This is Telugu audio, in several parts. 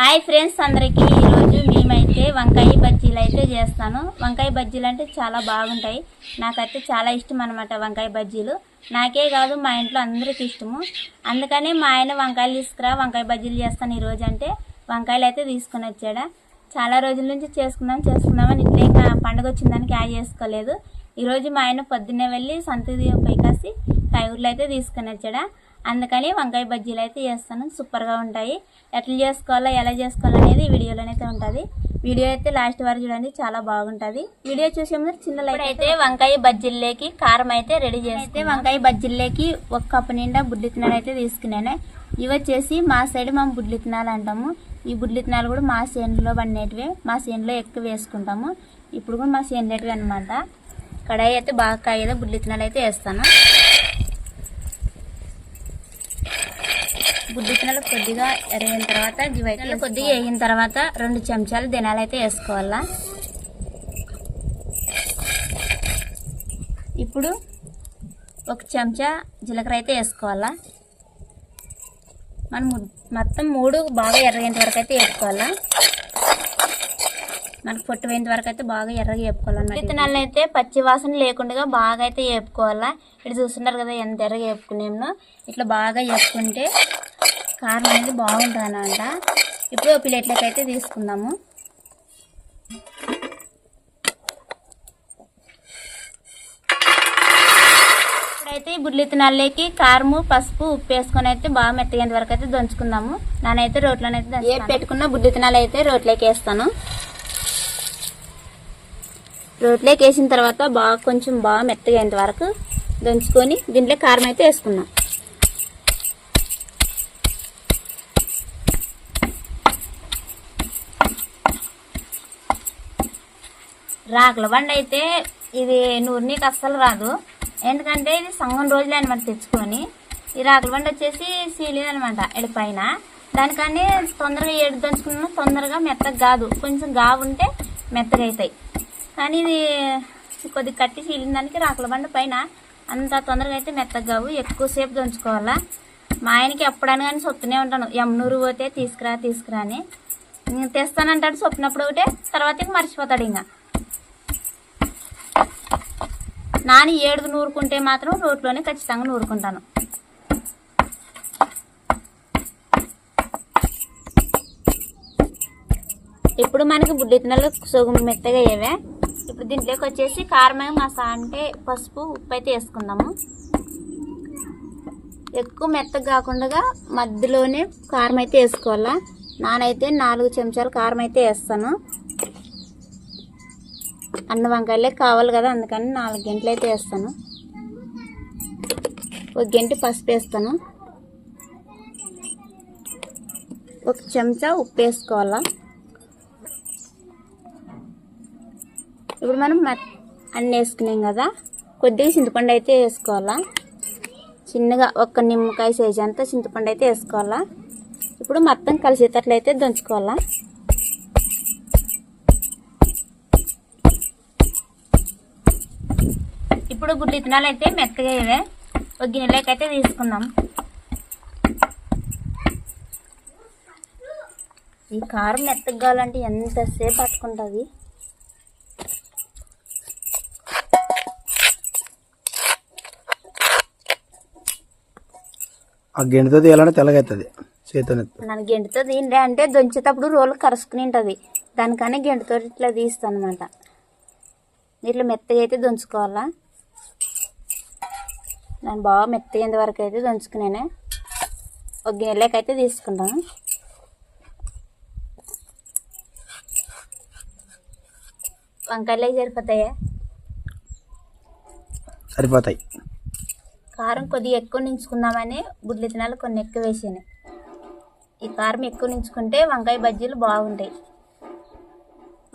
హాయ్ ఫ్రెండ్స్ అందరికీ. ఈరోజు మేమైతే వంకాయ బజ్జీలు అయితే చేస్తాను. వంకాయ బజ్జీలు అంటే చాలా బాగుంటాయి. నాకైతే చాలా ఇష్టం అనమాట వంకాయ బజ్జీలు. నాకే కాదు మా ఇంట్లో అందరికీ ఇష్టము. అందుకని మా ఆయన వంకాయలు తీసుకురా వంకాయ బజ్జీలు చేస్తాను ఈరోజు అంటే. వంకాయలు అయితే తీసుకుని వచ్చాడా. చాలా రోజుల నుంచి చేసుకుందాం చేసుకుందామని ఇట్లే ఇంకా పండుగ వచ్చిందానికి యాడ్ చేసుకోలేదు. ఈరోజు మా ఆయన పొద్దున్నే వెళ్ళి సంతది పైకాసి కాయగూరలు అయితే తీసుకుని వచ్చాడా. అందుకని వంకాయ బజ్జీలు అయితే చేస్తాను. సూపర్గా ఉంటాయి. ఎట్లా చేసుకోవాలో ఎలా చేసుకోవాలో అనేది వీడియోలోనైతే ఉంటుంది. వీడియో అయితే లాస్ట్ వరకు చూడండి చాలా బాగుంటుంది. వీడియో చూసే ముందు చిన్న లైక్ అయితే వంకాయ బజ్జీల్లోకి కారం అయితే రెడీ చేస్తే వంకాయ బజ్జీల్లోకి ఒక కప్పు నిండా బుడ్డి తినాలు అయితే తీసుకున్నాను. ఇవి వచ్చేసి మా సైడ్ మేము బుడ్లి తినాలు అంటాము. ఈ బుడ్లి తినాలు కూడా మా చేనులో పండేటివే మా చేనులో ఎక్కువ వేసుకుంటాము. ఇప్పుడు కూడా మా చేనులేటివి అనమాట కడాయి అయితే బాగా కాయదో బుడ్లి తినాలు అయితే వేస్తాను. బుడ్డి తినాలు కొద్దిగా ఎరిగిన తర్వాత అయితే కొద్దిగా వేగిన తర్వాత రెండు చెంచాలు దినాలు అయితే వేసుకోవాలా. ఇప్పుడు ఒక చెంచా జీలకర్ర అయితే వేసుకోవాలా. మనం మొత్తం మూడు బాగా ఎర్రగేంత వరకు అయితే వేసుకోవాలా మనకు పొట్టు పోయేంత వరకు అయితే బాగా ఎర్రగా వేపుకోవాలన్నమాట విత్తనాలను అయితే పచ్చి వాసన లేకుండా బాగా అయితే వేపుకోవాలా. ఇక్కడ చూస్తున్నారు కదా ఎంత ఎర్రగా వేపుకునేమో ఇట్లా బాగా వేపుకుంటే కారం అనేది బాగుంటుంది అనమాట ఇప్పుడు ఒక ప్లేట్లోకి అయితే తీసుకుందాము. ఇప్పుడైతే ఈ బుడ్లి తినాలకి కారము పసుపు ఉప్పు వేసుకొని అయితే బాగా మెత్తగేంత వరకు అయితే దంచుకుందాము. నానైతే రోట్లోనైతే ఏ పెట్టుకున్న బుడ్లి తినాలైతే అయితే రోట్లోకి వేస్తాను. రోట్లోకి వేసిన తర్వాత బాగా కొంచెం బాగా మెత్తగేంత వరకు దంచుకొని దీంట్లో కారం అయితే వేసుకున్నాం రాకుల బండి అయితే ఇది నూరునీకి అస్సలు రాదు. ఎందుకంటే ఇది సంగం రోజులే అనమాట తెచ్చుకొని. ఈ రాకుల బండి వచ్చేసి సీలింది అనమాట ఎడి పైన. దానికని తొందరగా ఏడు దంచుకున్న తొందరగా మెత్తగా కాదు. కొంచెం గావు ఉంటే మెత్తగా అవుతాయి కానీ ఇది కొద్ది కట్టి చీలిన దానికి రాకుల బండి పైన అంత తొందరగా అయితే మెత్తగా కావు. ఎక్కువసేపు దంచుకోవాలా. మా ఆయనకి ఎప్పుడని కానీ చెప్తూనే ఉంటాను. ఎమ్నూరు పోతే తీసుకురా తీసుకురా అని. తెస్తానంటాడు. సొప్పినప్పుడు ఒకటే తర్వాత ఇంక మర్చిపోతాడు ఇంకా. నాని ఏడుగు నూరుకుంటే మాత్రం రోట్లోనే ఖచ్చితంగా నూరుకుంటాను. ఇప్పుడు మనకి బుడ్డితనలు సగం మెత్తగా అయ్యేవే. ఇప్పుడు దీంట్లోకి వచ్చేసి కారం మసా అంటే పసుపు ఉప్పు అయితే వేసుకుందాము. ఎక్కువ మెత్తగా కాకుండా మధ్యలోనే కారం అయితే వేసుకోవాలా? నానైతే నాలుగు చెంచాలు కారం అయితే వేస్తాను. అన్న వంకాయలే కావాలి కదా అందుకని నాలుగు గంటలు అయితే వేస్తాను. ఒక గంట పసుపు వేస్తాను. ఒక చెంచా ఉప్పు వేసుకోవాలా? ఇప్పుడు మనం అన్నీ వేసుకున్నాం కదా కొద్దిగా చింతపండు అయితే వేసుకోవాలా? చిన్నగా ఒక్క నిమ్మకాయ సైజ్ అంతా చింతపండు అయితే వేసుకోవాలా? ఇప్పుడు మొత్తం కలిసేటట్లయితే దంచుకోవాలా? ఇప్పుడు గుడ్లు విత్తనాలు అయితే మెత్తగా ఇవే. ఒక అయితే తీసుకుందాం. ఈ కారం మెత్తగా కావాలంటే ఎంతసేపు పట్టుకుంటుంది? ఆ గెంటితో తీయాలంటే తెల్లగవుతుంది నన్ను గెంటుతో తీయండి అంటే దంచేటప్పుడు రోలు కరుసుకుని ఉంటుంది. దానికని గెంటుతో ఇట్లా తీస్తాను అనమాట ఇట్లా మెత్తగా అయితే దంచుకోవాలా? నేను బాగా మెత్తగేంత వరకు అయితే దంచుకున్నాను ఒక గిన్నెలోకి అయితే తీసుకుంటాను వంకాయలే సరిపోతాయా? సరిపోతాయి. కారం కొద్దిగా ఎక్కువ నించుకుందామని గుడ్లు తినాలి కొన్ని ఎక్కువ వేసాను. ఈ కారం ఎక్కువ నించుకుంటే వంకాయ బజ్జీలు బాగుంటాయి.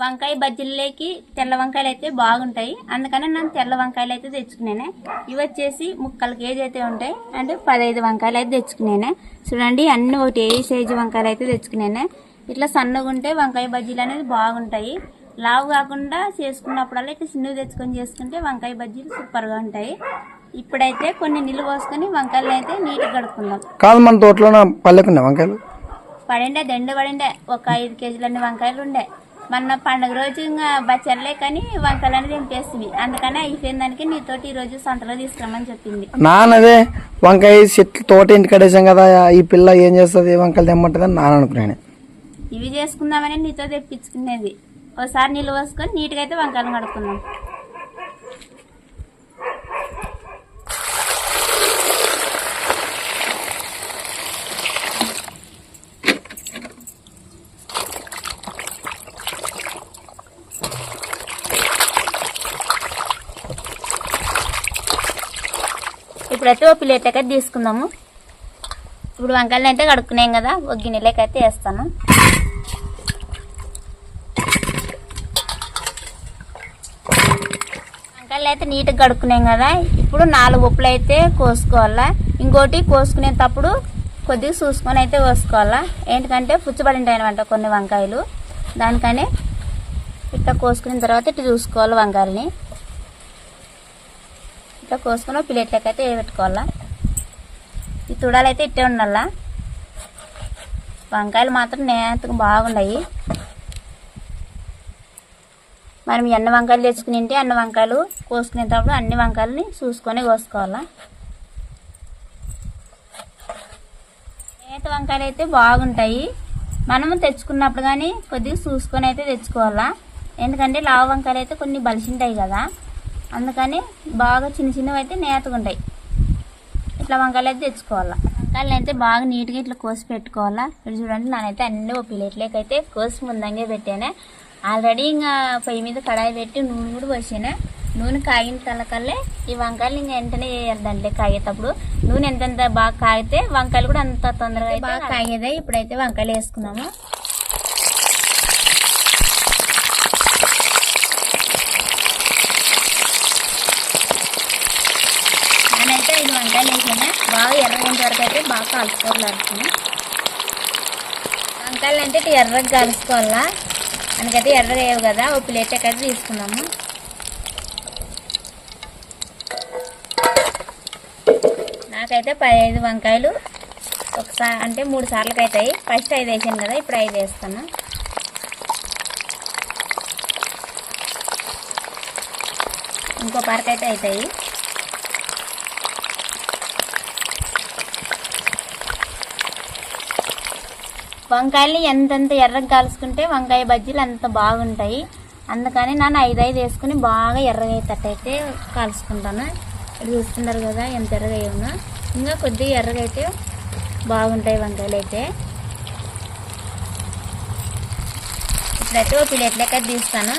వంకాయ బజ్జీలకి తెల్ల వంకాయలు అయితే బాగుంటాయి. అందుకని నేను తెల్ల వంకాయలు అయితే తెచ్చుకున్నాను ఇవి వచ్చేసి ముక్కలు కేజీ అయితే ఉంటాయి. అంటే పదహైదు వంకాయలు అయితే తెచ్చుకున్నాను చూడండి అన్ని ఒకటి ఏ సైజు వంకాయలు అయితే తెచ్చుకున్నాను ఇట్లా సన్నగా ఉంటే వంకాయ బజ్జీలు అనేది బాగుంటాయి. లావు కాకుండా చేసుకున్నప్పుడల్లా ఇట్లా చిన్నవి తెచ్చుకొని చేసుకుంటే వంకాయ బజ్జీలు సూపర్గా ఉంటాయి. ఇప్పుడైతే కొన్ని నీళ్ళు పోసుకొని వంకాయలు అయితే నీట్గా కడుక్కుందాం. కాదు మన తోటలో పల్లెకున్నా వంకాయలు. పడిండే దండు పడిండే. ఒక ఐదు కేజీలన్ని వంకాయలు ఉండే. మొన్న పండుగ రోజు ఇంకా బచ్చర్లే కానీ వంకాయలని దింపేస్తుంది అందుకని అయిపోయిన దానికి నీతోటి ఈ రోజు సంతలో తీసుకురమ్మని చెప్పింది. నాన్నదే వంకాయ చెట్లు తోట ఇంటి కడేసాం కదా ఈ పిల్ల ఏం చేస్తుంది వంకాయలు తెమ్మంటుంది అని నాన్న అనుకున్నాను ఇవి చేసుకుందామని నీతో తెప్పించుకునేది. ఒకసారి నీళ్ళు పోసుకొని నీట్గా అయితే వంకాయలు కడుక్కుందాం. ఇప్పుడైతే ఓ ప్లేట్ అయితే తీసుకుందాము. ఇప్పుడు వంకాయలు అయితే కడుక్కున్నాం కదా ఒక గిన్నెలోకి అయితే వేస్తాను. వంకాయలు అయితే నీట్గా కడుక్కున్నాం కదా ఇప్పుడు నాలుగు ఉప్పులు అయితే కోసుకోవాలా. ఇంకోటి కోసుకునేటప్పుడు కొద్దిగా చూసుకొని అయితే కోసుకోవాలా. ఏంటంటే పుచ్చబడి ఉంటాయి అనమాట కొన్ని వంకాయలు. దానికని ఇట్లా కోసుకున్న తర్వాత ఇట్లా చూసుకోవాలి వంకాయలని. ఇట్లా కోసుకొని ఒక అయితే పెట్టుకోవాలా ఈ తుడాలైతే ఇట్టే ఉండాలా. వంకాయలు మాత్రం నేతకు బాగున్నాయి మనం ఎన్ని వంకాయలు తెచ్చుకుని ఉంటే అన్ని వంకాయలు కోసుకునేటప్పుడు అన్ని వంకాయలని చూసుకొని కోసుకోవాలా. నేత వంకాయలు అయితే బాగుంటాయి. మనము తెచ్చుకున్నప్పుడు కానీ కొద్దిగా చూసుకొని అయితే తెచ్చుకోవాలా. ఎందుకంటే లావు వంకాయలు అయితే కొన్ని బలిసింటాయి కదా. అందుకని బాగా చిన్న చిన్నవి అయితే నేతగుంటాయి ఇట్లా వంకాయలు అయితే తెచ్చుకోవాలా. వంకాయలు అయితే బాగా నీట్గా ఇట్లా కోసి పెట్టుకోవాలా. ఇప్పుడు చూడండి నేనైతే అన్ని ఒక ప్లేట్లోకి అయితే కోసి ముందంగా పెట్టాను. ఆల్రెడీ ఇంకా పొయ్యి మీద కడాయి పెట్టి నూనె కూడా పోసాను. నూనె కాగిన తలకల్లే ఈ వంకాయలు ఇంకా వెంటనే వేయాలి దాంట్లో కాగేటప్పుడు. నూనె ఎంతెంత బాగా కాగితే వంకాయలు కూడా అంత తొందరగా అయితే బాగా కాగేదే. ఇప్పుడైతే వంకాయలు వేసుకున్నాము నేనైతే ఐదు వంకాయలు వేసాను బాగా ఎర్రగొంత వరకు అయితే బాగా కలుపుకోవాలి వంకాయలు అంటే ఇటు ఎర్రగా కలుసుకోవాలా మనకైతే ఎర్రగా వేయవు కదా ఒక ప్లేట్ ఎక్కడ తీసుకున్నాము నాకైతే పదిహేను వంకాయలు ఒకసారి అంటే మూడు సార్లకి అవుతాయి ఫస్ట్ ఐదు వేసాను కదా ఇప్పుడు ఐదు వేస్తాను. ఇంకో పరకు అయితే అవుతాయి వంకాయల్ని ఎంతెంత ఎర్రగా కాల్చుకుంటే వంకాయ బజ్జీలు అంత బాగుంటాయి. అందుకని నేను ఐదు ఐదు వేసుకుని బాగా ఎర్రగా అయితే కాల్చుకుంటాను. ఇక్కడ చూస్తున్నారు కదా ఎంత ఎర్రగా అయ్యామో ఇంకా కొద్దిగా ఎర్రగా అయితే బాగుంటాయి వంకాయలు అయితే ఇప్పుడైతే ఒక ప్లేట్లకి తీస్తాను.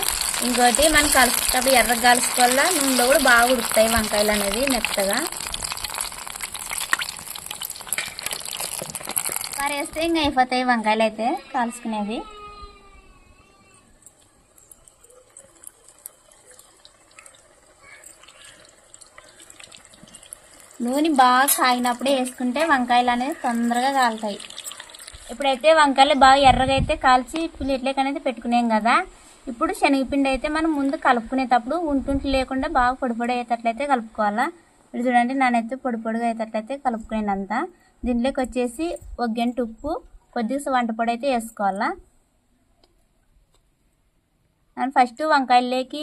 ఇంకోటి మనం కలుసుకుంటే ఎర్రగా కలుసుకోవాలా నూనెలో కూడా బాగా ఉడుకుతాయి వంకాయలు అనేది మెత్తగా. పారేస్తే ఇంకా అయిపోతాయి వంకాయలు అయితే కాల్చుకునేవి. నూనె బాగా కాగినప్పుడే వేసుకుంటే వంకాయలు అనేది తొందరగా కాలుతాయి. ఇప్పుడైతే వంకాయలు బాగా ఎర్రగా అయితే కాల్చి ప్లేట్లోకి అనేది పెట్టుకునేం కదా. ఇప్పుడు శనగపిండి అయితే మనం ముందు కలుపుకునేటప్పుడు ఉంటుంట్లు లేకుండా బాగా పొడి పొడి అయ్యేటట్లయితే కలుపుకోవాలా. ఇప్పుడు చూడండి నానైతే పొడి పొడిగా అయ్యేటట్లయితే కలుపుకునేది దీనిలోకి దీంట్లోకి వచ్చేసి ఒక గంట ఉప్పు కొద్దిగా వంట పొడి అయితే వేసుకోవాలా. నేను ఫస్ట్ వంకాయల్లోకి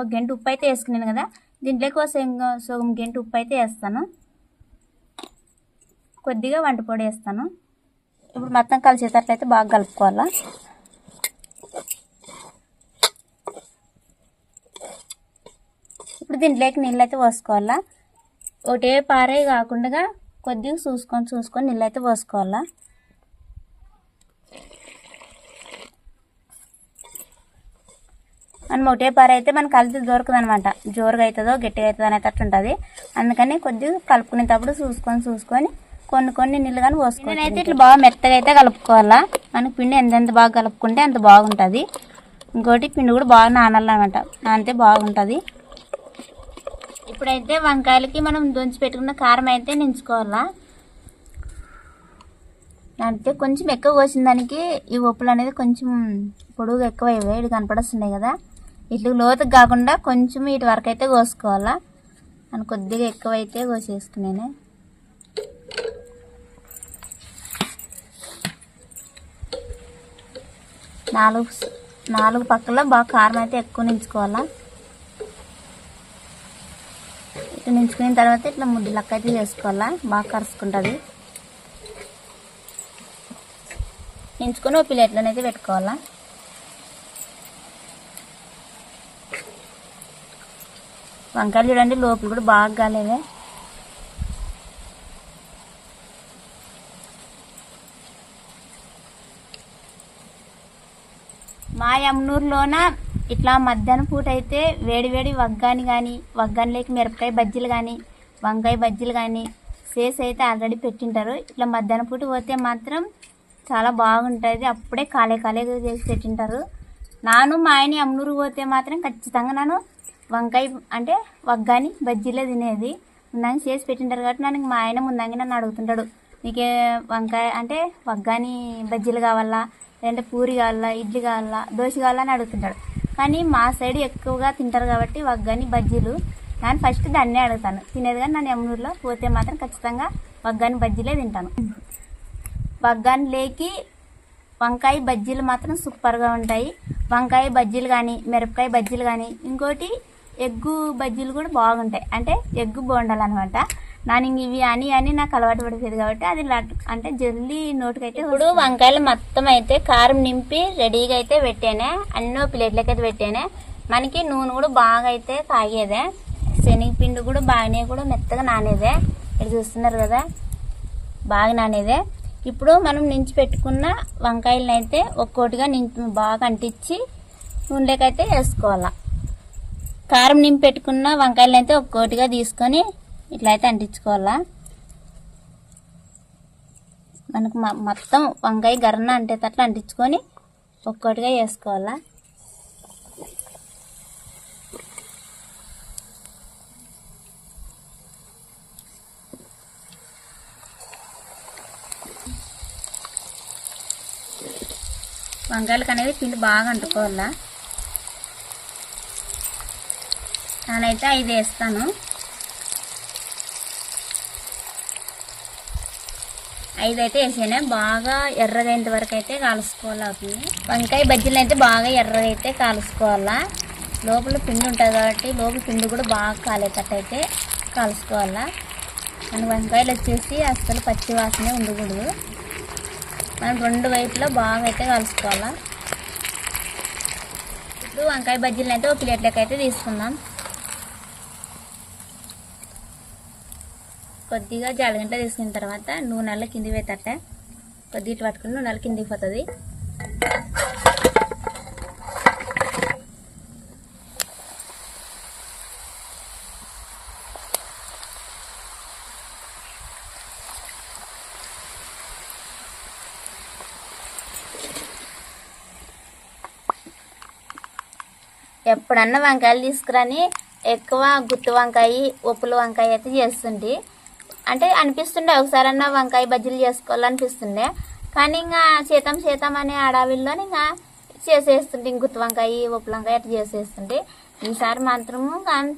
ఒక గంట ఉప్పు అయితే వేసుకున్నాను కదా. దీంట్లోకి ఒక సగం సగం గంట ఉప్పు అయితే వేస్తాను. కొద్దిగా వంట పొడి వేస్తాను. ఇప్పుడు మొత్తం కలిసేటట్లయితే బాగా కలుపుకోవాలా. ఇప్పుడు దీంట్లోకి నీళ్ళు అయితే పోసుకోవాలా. ఒకటే పారే కాకుండా కొద్దిగా చూసుకొని చూసుకొని నీళ్ళు అయితే పోసుకోవాలా? మనం ఒకటే పార అయితే మనకు కలిసి దొరకదు అనమాట జోరుగా అవుతుందో గట్టిగా అవుతుందో అనేటట్టు ఉంటుంది అందుకని కొద్దిగా కలుపుకునేటప్పుడు చూసుకొని చూసుకొని కొన్ని కొన్ని నీళ్ళు కానీ పోసుకోవాలి నేనైతే ఇట్లా బాగా మెత్తగా అయితే కలుపుకోవాలా? మనకి పిండి ఎంతెంత బాగా కలుపుకుంటే అంత బాగుంటుంది. ఇంకోటి పిండి కూడా బాగా నానాలన్నమాట నానితే బాగుంటుంది. ఇప్పుడైతే వంకాయలకి మనం దొంచి పెట్టుకున్న కారం అయితే నించుకోవాలా? అంటే కొంచెం ఎక్కువ కోసిన దానికి ఈ ఉప్పులు అనేది కొంచెం పొడుగు ఎక్కువ ఇవి కనపడుస్తున్నాయి కదా. ఇట్లు లోతుకు కాకుండా కొంచెం ఇటు వరకు అయితే కోసుకోవాలా? అని కొద్దిగా ఎక్కువ అయితే కోసేసుకున్నాను. నాలుగు నాలుగు పక్కల బాగా కారం అయితే ఎక్కువ నించుకోవాలా? ఇట్లా నించుకున్న తర్వాత ఇట్లా ముద్దు లక్క అయితే చేసుకోవాలా? బాగా కరుచుకుంటుంది నించుకొని ఒక ప్లేట్లోనైతే పెట్టుకోవాలా? వంకాయలు చూడండి లోపల కూడా బాగా కాలేవే మా యమ్నూరులోన ఇట్లా మధ్యాహ్నం పూట అయితే వేడి వేడి వగ్గాని కానీ వగ్గానిలోకి మిరపకాయ బజ్జీలు కానీ వంకాయ బజ్జీలు కానీ సేస్ అయితే ఆల్రెడీ పెట్టింటారు. ఇట్లా మధ్యాహ్నం పూట పోతే మాత్రం చాలా బాగుంటుంది. అప్పుడే కాలే కాలే చేసి పెట్టింటారు. నాను మా ఆయన యమునూరు పోతే మాత్రం ఖచ్చితంగా నేను వంకాయ అంటే వగ్గాని బజ్జీలే తినేది. ముందంగా చేసి పెట్టింటారు కాబట్టి నన్ను మా ఆయన ముందంగా నన్ను అడుగుతుంటాడు. నీకే వంకాయ అంటే వగ్గాని బజ్జీలు కావాలా? లేదంటే పూరి కావాలా ఇడ్లీ కావాలా దోశ కావాలా అని అడుగుతుంటాడు. కానీ మా సైడ్ ఎక్కువగా తింటారు కాబట్టి వగ్గాని బజ్జీలు. నేను ఫస్ట్ దాన్నే అడుగుతాను. తినేది కానీ నన్ను యమునూరులో పోతే మాత్రం ఖచ్చితంగా వగ్గాని బజ్జీలే తింటాను. వగ్గాని లేకి వంకాయ బజ్జీలు మాత్రం సూపర్గా ఉంటాయి. వంకాయ బజ్జీలు కానీ మిరపకాయ బజ్జీలు కానీ ఇంకోటి ఎగ్గు బజ్జీలు కూడా బాగుంటాయి. అంటే ఎగ్గు బోండాలు అనమాట నేను ఇంక ఇవి అని అని నాకు అలవాటు పడిపోయింది కాబట్టి అది అంటే జల్దీ నోటికైతే ఇప్పుడు వంకాయలు మొత్తం అయితే కారం నింపి రెడీగా అయితే పెట్టానే అన్నో ప్లేట్లకి అయితే పెట్టానే మనకి నూనె కూడా బాగా అయితే కాగేదే శనగపిండి కూడా బాగానే కూడా మెత్తగా నానేదే. ఇక్కడ చూస్తున్నారు కదా బాగా నానేదే. ఇప్పుడు మనం నించి పెట్టుకున్న వంకాయలను అయితే ఒక్కోటిగా నించి బాగా అంటించి నూనెలోకైతే వేసుకోవాలా. కారం నింపి పెట్టుకున్న వంకాయలను అయితే ఒక్కోటిగా తీసుకొని ఇట్లా అయితే అంటించుకోవాలా? మనకు మ- మొత్తం వంకాయ గర్రన అంటేటట్లు అంటించుకొని ఒక్కొక్కటిగా వేసుకోవాలా? వంకాయలకు అనేది పిండి బాగా అంటుకోవాలా? నేనైతే ఐదు వేస్తాను. ఐదు అయితే వేసాను బాగా ఎర్రగైనంత వరకు అయితే కాలుసుకోవాలి అవుతుంది వంకాయ బజ్జీలు అయితే బాగా ఎర్రగా అయితే కాలుసుకోవాలా? లోపల పిండి ఉంటుంది కాబట్టి లోపల పిండి కూడా బాగా కాలేటట్టు అయితే కాలుసుకోవాలా? మన వంకాయలు వచ్చేసి అసలు పచ్చి వాసనే ఉండకూడదు. మనం రెండు వైపులో బాగా అయితే కలుసుకోవాలా? ఇప్పుడు వంకాయ బజ్జీలను అయితే ఒక ప్లేట్లోకి అయితే తీసుకుందాం. కొద్దిగా జాలగంట తీసుకున్న తర్వాత నూనెలో కింది వేతట కొద్దిగా ఇటు పట్టుకుని నూనెలు కిందికి పోతుంది. ఎప్పుడన్నా వంకాయలు తీసుకురాని ఎక్కువ గుత్తి వంకాయ ఉప్పుల వంకాయ అయితే చేస్తుంది అంటే అనిపిస్తుండే ఒకసారన్నా వంకాయ బజ్జీలు చేసుకోవాలనిపిస్తుండే. కానీ ఇంకా చేతం చేతం అనే అడవిలో ఇంకా చేసేస్తుంటే ఇంక గుత్తి వంకాయ ఉప్పు వంకాయ అట్లా చేసేస్తుంటే ఈసారి మాత్రము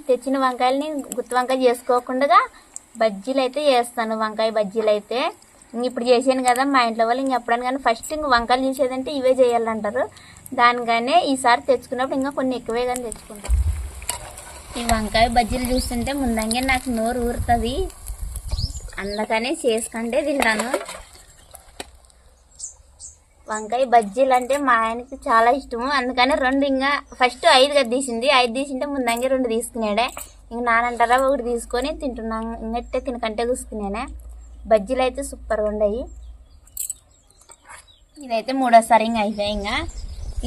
తెచ్చిన వంకాయలని గుత్తి వంకాయ చేసుకోకుండా బజ్జీలు అయితే చేస్తాను వంకాయ బజ్జీలు అయితే ఇంక ఇప్పుడు చేసాను కదా మా ఇంట్లో వాళ్ళు ఇంక ఎప్పుడైనా కానీ ఫస్ట్ ఇంక వంకాయలు చేసేదంటే ఇవే చేయాలంటారు. దానిగానే ఈసారి తెచ్చుకున్నప్పుడు ఇంకా కొన్ని ఎక్కువే కానీ తెచ్చుకుంటాం. ఈ వంకాయ బజ్జీలు చూస్తుంటే ముందంగా నాకు నోరు ఊరుతుంది. అందుకనే చేసుకుంటే తింటాను. వంకాయ బజ్జీలు అంటే మా ఆయనకి చాలా ఇష్టము. అందుకని రెండు ఇంకా ఫస్ట్ ఐదు కదా తీసింది. ఐదు తీసింటే ముందంగా రెండు తీసుకున్నాడే ఇంక నానంటారా ఒకటి తీసుకొని తింటున్నాను ఇంకట్టే తినకంటే కూసుకున్నానే బజ్జీలు అయితే సూపర్గా ఉండయి. ఇదైతే మూడోసారి ఇంకా అయిపోయి ఇంకా.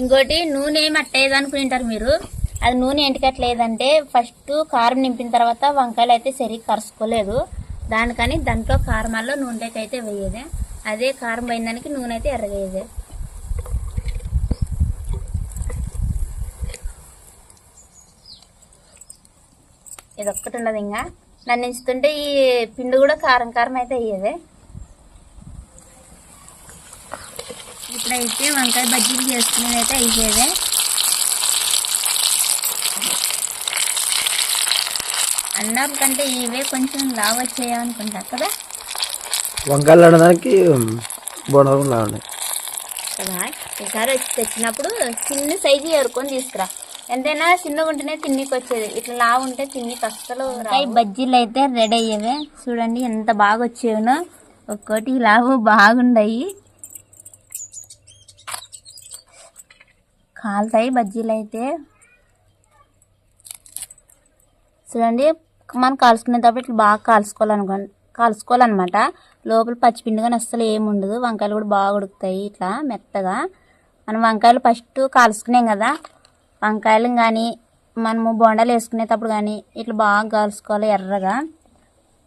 ఇంకోటి నూనె మట్టేది అనుకుంటారు మీరు. అది నూనె ఎంటికట్లేదంటే ఫస్ట్ కారం నింపిన తర్వాత వంకాయలు అయితే సరిగ్గా కరుసుకోలేదు. దానికని దాంట్లో కారమాల్లో నూనెలోకి అయితే వేయదే. అదే కారం పోయిన దానికి నూనె అయితే ఎర్రగేదే ఇది ఒక్కటి ఉండదు ఇంకా నన్ను ఇస్తుంటే ఈ పిండి కూడా కారం కారం అయితే అయ్యేదే. ఇప్పుడైతే వంకాయ బజ్జీలు చేసుకునేది అయితే అయిపోయేదే అన్నారు కంటే ఇవే కొంచెం లావు వచ్చాయి అనుకుంటా కదా? వంకాయలు ఆడడానికి బోనాలు ఉన్నాయి కదా? ఈసారి వచ్చి తెచ్చినప్పుడు చిన్న సైజు ఏరుకొని తీసుకురా. ఎంతైనా చిన్నగా ఉంటేనే తిన్నికి వచ్చేది ఇట్లా లా ఉంటే తిన్నికి అస్సలు ఈ బజ్జీలు అయితే రెడీ అయ్యేవే. చూడండి ఎంత బాగా వచ్చేవనో ఒక్కోటి లావు బాగుండయి. కాలుతాయి బజ్జీలు అయితే చూడండి మనం కాల్చుకునేటప్పుడు ఇట్లా బాగా కాల్చుకోవాలనుకో కాల్చుకోవాలన్నమాట. లోపల పచ్చిపిండి కానీ అస్సలు ఏమి ఉండదు. వంకాయలు కూడా బాగా ఉడుకుతాయి ఇట్లా మెత్తగా. మనం వంకాయలు ఫస్ట్ కాల్చుకునేం కదా. వంకాయలు కానీ మనము బొండాలు వేసుకునేటప్పుడు కానీ ఇట్లా బాగా కాల్చుకోవాలి ఎర్రగా.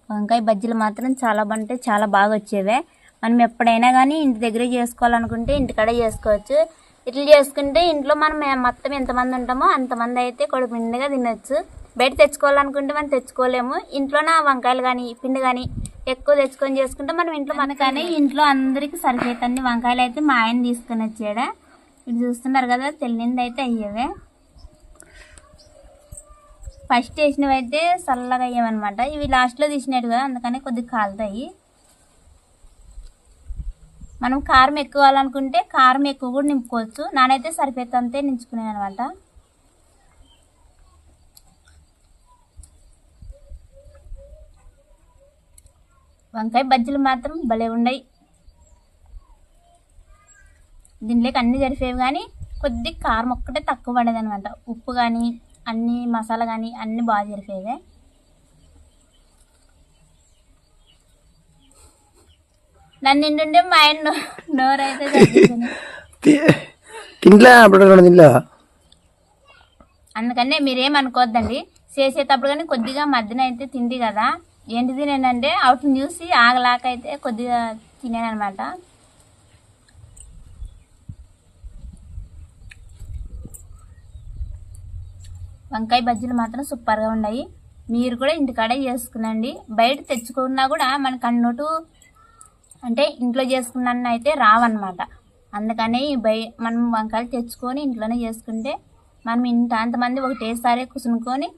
వంకాయ బజ్జీలు మాత్రం చాలా బాగుంటాయి చాలా బాగా వచ్చేవే. మనం ఎప్పుడైనా కానీ ఇంటి దగ్గరే చేసుకోవాలనుకుంటే ఇంటికాడే చేసుకోవచ్చు. ఇట్లా చేసుకుంటే ఇంట్లో మనం మొత్తం ఎంతమంది ఉంటామో అంతమంది అయితే కొడుకు నిండుగా తినొచ్చు. బయట తెచ్చుకోవాలనుకుంటే మనం తెచ్చుకోలేము. ఇంట్లోనే వంకాయలు కానీ పిండి కానీ ఎక్కువ తెచ్చుకొని చేసుకుంటే మనం ఇంట్లో మన కానీ ఇంట్లో అందరికీ సరిపోతుంది వంకాయలు అయితే మా ఆయన తీసుకొని వచ్చాడా. ఇది చూస్తున్నారు కదా తెల్లింది అయితే అయ్యేవే. ఫస్ట్ వేసినవి అయితే చల్లగా అయ్యామన్నమాట. ఇవి లాస్ట్లో తీసినట్టు కదా అందుకని కొద్దిగా కాలుతాయి. మనం కారం ఎక్కువ కావాలనుకుంటే కారం ఎక్కువ కూడా నింపుకోవచ్చు. నానైతే సరిపోతంతే నించుకునేది అనమాట వంకాయ బజ్జీలు మాత్రం భలే ఉన్నాయి. దీంట్లోకి అన్ని జరిపేవి కానీ కొద్దిగా కారం ఒక్కటే తక్కువ పడేది అనమాట ఉప్పు కానీ అన్ని మసాలా కానీ అన్ని బాగా జరిపేవే. నన్ను నిండుంటే మా ఆయన నోరైతే తింట్లే? అప్పుడు తింట్లే? అందుకనే మీరేం అనుకోవద్దండి చేసేటప్పుడు కానీ కొద్దిగా మధ్యన అయితే తిండి కదా. ఏంటిది నేనంటే అవుట్ చూసి ఆగలాకైతే అయితే కొద్దిగా తినేనమాట అనమాట వంకాయ బజ్జీలు మాత్రం సూపర్గా ఉన్నాయి. మీరు కూడా ఇంటికాడే చేసుకునండి. బయట తెచ్చుకున్నా కూడా మనకు అన్నట్టు అంటే ఇంట్లో చేసుకున్న అయితే రావన్నమాట. అందుకని బయ మనం వంకాయలు తెచ్చుకొని ఇంట్లోనే చేసుకుంటే మనం ఇంత అంతమంది ఒకటేసారి కుసునుకొని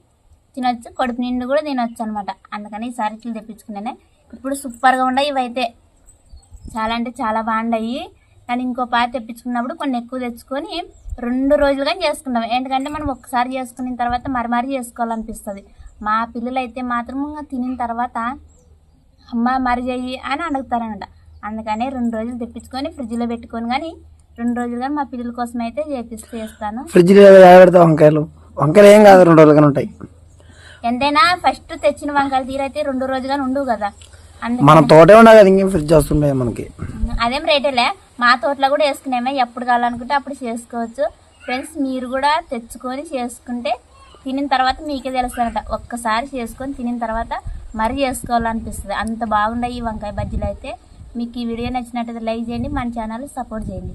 తినొచ్చు కడుపు నిండు కూడా తినొచ్చు అనమాట అందుకని ఈసారి ఇట్లు తెప్పించుకున్నానే. ఇప్పుడు సూపర్గా ఉన్నాయి ఇవైతే. చాలా అంటే చాలా బాగున్నాయి. కానీ ఇంకో పాత తెప్పించుకున్నప్పుడు కొన్ని ఎక్కువ తెచ్చుకొని రెండు రోజులుగా చేసుకుంటాం ఎందుకంటే మనం ఒక్కసారి చేసుకున్న తర్వాత మరి మరి చేసుకోవాలనిపిస్తుంది. మా పిల్లలు అయితే మాత్రం తినిన తర్వాత అమ్మ మరి చెయ్యి అని అడుగుతారనమాట అందుకని రెండు రోజులు తెప్పించుకొని ఫ్రిడ్జ్లో పెట్టుకొని కానీ రెండు రోజులు కానీ మా పిల్లల కోసం అయితే చేపిస్తూ చేస్తాను. ఫ్రిడ్జ్లో వంకాయలు. వంకాయలు ఏం కాదు రెండు రోజులుగానే ఉంటాయి. ఎంతైనా ఫస్ట్ తెచ్చిన వంకాయలు తీరైతే రెండు రోజులుగా ఉండవు కదా. మన తోటే ఉండదు కదా ఇంకేం ఫ్రిడ్జ్ వస్తుండే మనకి. అదేం రేటేలే మా తోటలో కూడా వేసుకునేమే. ఎప్పుడు కావాలనుకుంటే అప్పుడు చేసుకోవచ్చు. ఫ్రెండ్స్ మీరు కూడా తెచ్చుకొని చేసుకుంటే తినిన తర్వాత మీకే తెలుస్తుందట ఒక్కసారి చేసుకొని తినిన తర్వాత మరీ చేసుకోవాలనిపిస్తుంది. అంత బాగుంటాయి ఈ వంకాయ బజ్జీలు అయితే. మీకు ఈ వీడియో నచ్చినట్టయితే లైక్ చేయండి మన ఛానల్ సపోర్ట్ చేయండి.